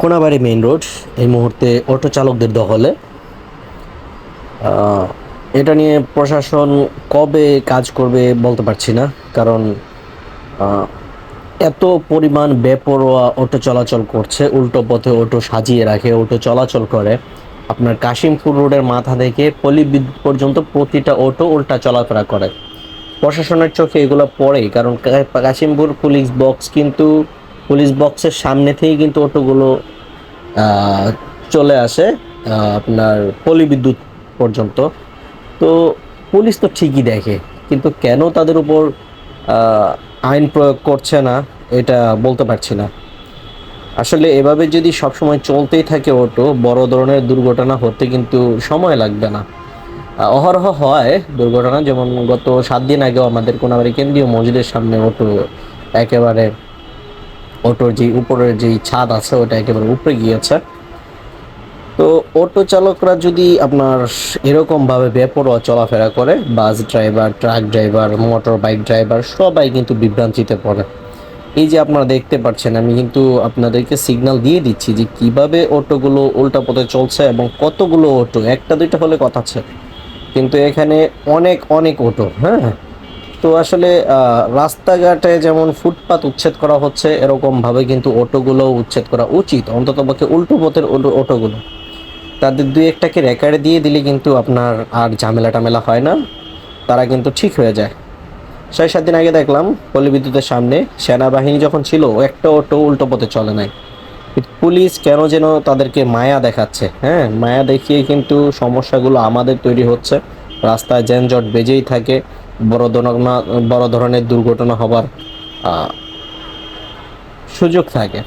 Konabari main road, এই মুহূর্তে auto চালকদের দখলে। এটা নিয়ে প্রশাসন কবে কাজ করবে বলতে পারছি না, কারণ এত পরিমাণ বেপরোয়া অটো চলাচল করছে, উল্টো পথে অটো সাজিয়ে রাখে, অটো চলাচল করে। আপনার কাশিমপুর রোডের মাথা থেকে পলি বিদ্যুৎ পর্যন্ত প্রতিটা অটো উল্টা চলাফেরা করে। প্রশাসনের চোখে এগুলো পড়ে কারণ কাশিমপুর পুলিশ বক্স কিন্তু পুলিশ বক্সের সামনে থেকেই কিন্তু অটোগুলো চলে আসে আপনার পল্লী বিদ্যুৎ পর্যন্ত। তো পুলিশ তো ঠিকই দেখে, কিন্তু কেন তাদের উপর আইন প্রয়োগ করছে না, এটা বলতে পারছি না। আসলে এভাবে যদি সবসময় চলতেই থাকে অটো, বড় ধরনের দুর্ঘটনা হতে কিন্তু সময় লাগবে না। অহরহ হয় দুর্ঘটনা, যেমন গত সাত দিন আগেও আমাদের কোনাবাড়ি কেন্দ্রীয় মসজিদের সামনে অটো একেবারে অটোর যে উপরের যে ছাদ আছে, ওটা একেবারে উপরে গিয়েছে। তো অটো চালকরা যদি আপনার এরকমভাবে বেপরোয়া চলাফেরা করে, bus driver, truck driver, motor bike driver, সবাই কিন্তু বিভ্রান্তিতে পড়ে। এই যে আপনারা দেখতে পাচ্ছেন, আমি কিন্তু আপনাদেরকে সিগন্যাল দিয়ে দিচ্ছি যে কীভাবে অটোগুলো উল্টা পথে চলছে এবং কতগুলো অটো, একটা দুইটা হলে কথা আছে। কিন্তু এখানে অনেক অনেক অটো হ্যাঁ? তো আসলে রাস্তাঘাটে যেমন ফুটপাত উচ্ছেদ করা হচ্ছে এরকম ভাবে কিন্তু অটোগুলো উচ্ছেদ করা উচিত। অন্তত পক্ষে উল্টো পথের অটোগুলো। তাদের দুই একটাকে রেকার্ড দিয়ে দিলে কিন্তু আপনার আর ঝামেলা টামেলা হয় না। তারা কিন্তু ঠিক হয়ে যায়। ছয়, সাত দিন আগে দেখলাম পল্লী বিদ্যুতের সামনে সেনাবাহিনী যখন ছিল একটা অটো উল্টো পথে চলে নাই। পুলিশ কেন যেন তাদেরকে মায়া দেখাচ্ছে হ্যাঁ? মায়া দেখিয়ে কিন্তু সমস্যাগুলো আমাদের তৈরি হচ্ছে। রাস্তায় যানজট বেজেই থাকে। বড় ধরনের ধরনের দুর্ঘটনা হবার সুযোগ থাকে।